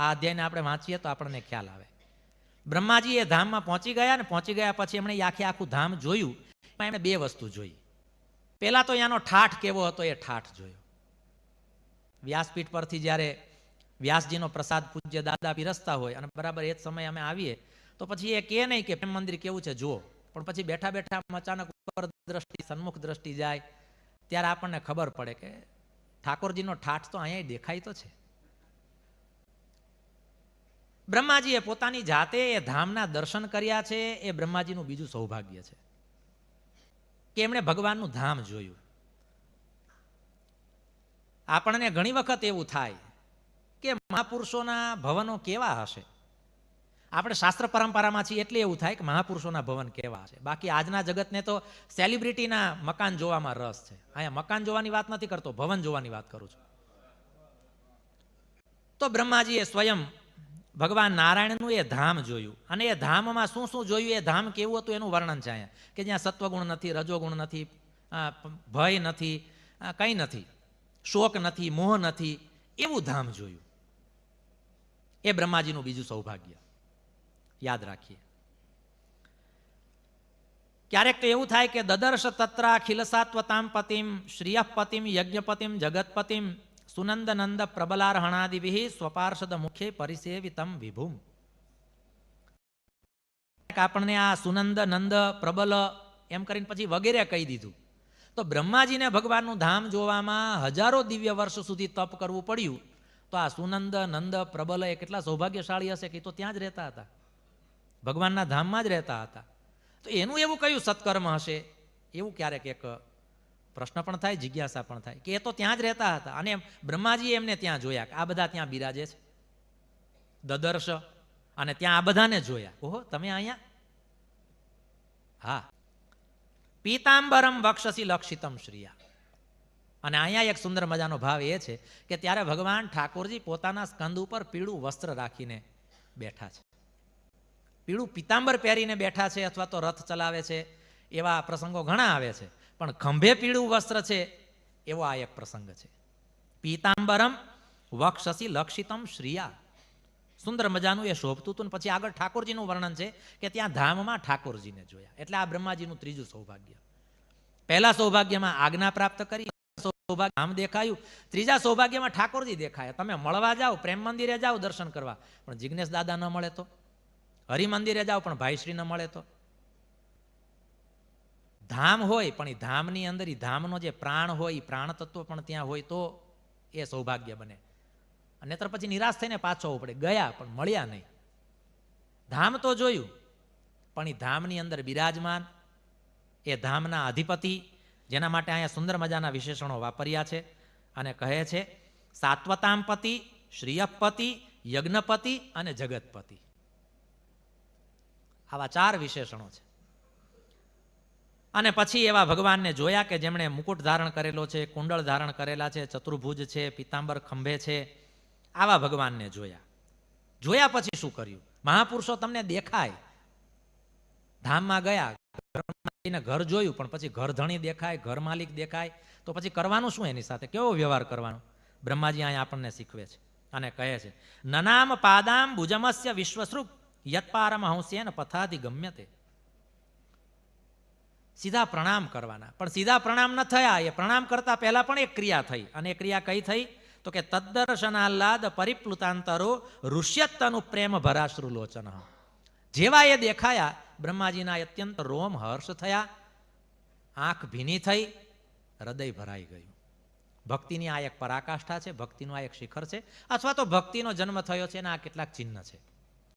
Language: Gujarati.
આ અધ્યાયને આપણે વાંચીએ તો આપણને ખ્યાલ આવે. બ્રહ્માજી એ ધામમાં પહોંચી ગયા ને પહોંચી ગયા પછી એમણે આખે આખું ધામ જોયું. પણ એમણે બે વસ્તુ જોઈ. પહેલા તો એનો ઠાઠ કેવો હતો એ ઠાઠ જોયો. વ્યાસપીઠ પરથી જ્યારે વ્યાસજીનો પ્રસાદ પૂજ્ય દાદા પીરસતા હોય અને બરાબર એ જ સમયે અમે આવીએ, તો પછી એ કહે નહીં કે પ્રેમ મંદિર કેવું છે, જુઓ. પણ પછી બેઠા બેઠા અચાનક ઉપર દ્રષ્ટિ, સન્મુખ દ્રષ્ટિ જાય, ત્યારે આપણને ખબર પડે કે ઠાકોરજીનો ઠાઠ તો અહીંયા દેખાય તો છે. બ્રહ્માજીએ પોતાની જાતે એ ધામના દર્શન કર્યા છે, એ બ્રહ્માજીનું બીજું સૌભાગ્ય છે. કે એમણે ભગવાનનું ધામ જોયું. આપણને ઘણી વખત એવું થાય કે મહાપુરુષોના ભવનો કેવા હશે? આપણે શાસ્ત્ર પરંપરામાં છીએ એટલે એવું થાય કે મહાપુરુષોના ભવન કેવા હશે? બાકી આજના જગતને તો સેલિબ્રિટીના મકાન જોવામાં રસ છે. અહીંયા મકાન જોવાની વાત નથી કરતો, ભવન જોવાની વાત કરું છું. તો બ્રહ્માજીએ સ્વયં ભગવાન નારાયણનું એ ધામ જોયું. અને એ ધામમાં શું શું જોયું? એ ધામ કેવું હતું? એનું વર્ણન છે અહીંયા. કે જ્યાં સત્વગુણ નથી, રજોગુણ નથી ભય નથી કંઈ નથી, શોક નથી, મોહ નથી, એવું ધામ જોયું. એ બ્રહ્માજીનું બીજું સૌભાગ્ય. યાદ રાખીએ. ક્યારેક તો એવું થાય કે દદર્શ તત્રા ખિલસાત્વતામ પતિમ શ્રિયપતિમ, યજ્ઞપતિમ, જગતપતિમ સુનંદ નંદ ಸ್ವಪಾರ್ಶದ મુખે પરિસેવિતમ વિભુમ આપણને આ સુનંદ નંદ પ્રબલ એમ કરીને પછી વગેરે કહી દીધું તો બ્રહ્માજીને ભગવાનનું ધામ જોવામાં હજારો દિવ્ય વર્ષ સુધી તપ કરવું પડ્યું તો આ સુનંદ નંદ પ્રબલ એ કેટલા સૌભાગ્યશાળી હશે કે તો ત્યાં જ રહેતા હતા ભગવાનના ધામમાં જ રહેતા હતા તો એનું એવું કયું સત્કર્મ હશે એવું ક્યારેક એક પ્રશ્ન પણ થાય, જિજ્ઞાસા પણ થાય કે એ તો ત્યાં જ રહેતા હતા. અને બ્રહ્માજીએ એમને ત્યાં જોયા કે આ બધા ત્યાં બિરાજે છે. દદર્શ અને ત્યાં આ બધાને જોયા. ઓહો, તમે અહીંયા? હા. પીતાંબરમ વક્ષસી લક્ષિતમ શ્રીયા. અને અહીંયા એક સુંદર મજાનો ભાવ એ છે કે ત્યારે ભગવાન ઠાકોરજી પોતાના સ્કંદ ઉપર પીળું વસ્ત્ર રાખીને બેઠા છે. પીળું પીતાંબર પહેરીને બેઠા છે અથવા તો રથ ચલાવે છે, એવા પ્રસંગો ઘણા આવે છે. પણ ખંભે પીળું વસ્ત્ર છે, એવો આ એક પ્રસંગ છે. પીતાંબરમ વક્ષસી લક્ષિતમ શ્રિયા. સુંદર મજાનું એ શોભતું હતું પછી આગળ ઠાકોરજીનું વર્ણન છે કે ત્યાં ધામમાં ઠાકોરજીને જોયા. એટલે આ બ્રહ્માજીનું ત્રીજું સૌભાગ્ય. પહેલા સૌભાગ્યમાં આજ્ઞા પ્રાપ્ત કરી સૌભાગ્ય આમ દેખાયું, ત્રીજા સૌભાગ્યમાં ઠાકોરજી દેખાયા. તમે મળવા જાઓ, પ્રેમ મંદિરે જાઓ, દર્શન કરવા. પણ જિજ્ઞેશ દાદા ન મળે તો? હરિ મંદિરે જાઓ, પણ ભાઈશ્રી ન મળે તો? ધામ હોય, પણ એ ધામની અંદર એ ધામનો જે પ્રાણ હોય, એ પ્રાણ તત્વ પણ ત્યાં હોય તો એ સૌભાગ્ય બને. અને નહીતર પછી નિરાશ થઈને પાછો આવવું પડે. ગયા, પણ મળ્યા નહીં. ધામ તો જોયું, પણ એ ધામની અંદર બિરાજમાન, એ ધામના અધિપતિ, જેના માટે અહીંયા સુંદર મજાના વિશેષણો વાપર્યા છે અને કહે છે સાત્વતામપતિ શ્રીયપતિ યજ્ઞપતિ અને જગતપતિ. આવા ચાર વિશેષણો છે. અને પછી એવા ભગવાનને જોયા કે જેમણે મુકુટ ધારણ કરેલો છે, કુંડળ ધારણ કરેલા છે, ચતુર્ભુજ છે પિતાંબર ખંભે છે, આવા ભગવાનને જોયા. જોયા પછી શું કર્યું? મહાપુરુષો તમને દેખાય. ધામમાં ગયા ઘર જોયું, પણ પછી ઘર ધણી દેખાય, ઘર માલિક દેખાય. તો પછી કરવાનું શું એની સાથે? કેવો વ્યવહાર કરવાનો? બ્રહ્માજી અહીંયા આપણને શીખવે છે અને કહે છે, નનામ પાદામ ભુજમસ્ય વિશ્વસૃપ યત્પારમ હંસ્યેન પથાધિ ગમ્યતે સીધા પ્રણામ કરવાના. પણ સીધા પ્રણામ ન થયા, એ પ્રણામ કરતા પહેલા પણ એક ક્રિયા થઈ. અને એ ક્રિયા કઈ થઈ? તો કે તદ્દર્શનાહ્લાદ પરિપ્લુતાંતરો ઋષ્યત્તનું પ્રેમ ભરાશ્રુ લોચન જેવા એ દેખાયા, બ્રહ્માજીના અત્યંત રોમ હર્ષ થયા. આંખ ભીની થઈ, હૃદય ભરાઈ ગયું. ભક્તિની આ એક પરાકાષ્ઠા છે, ભક્તિનું આ એક શિખર છે. અથવા તો ભક્તિનો જન્મ થયો છે, એના આ કેટલાક ચિહ્ન છે.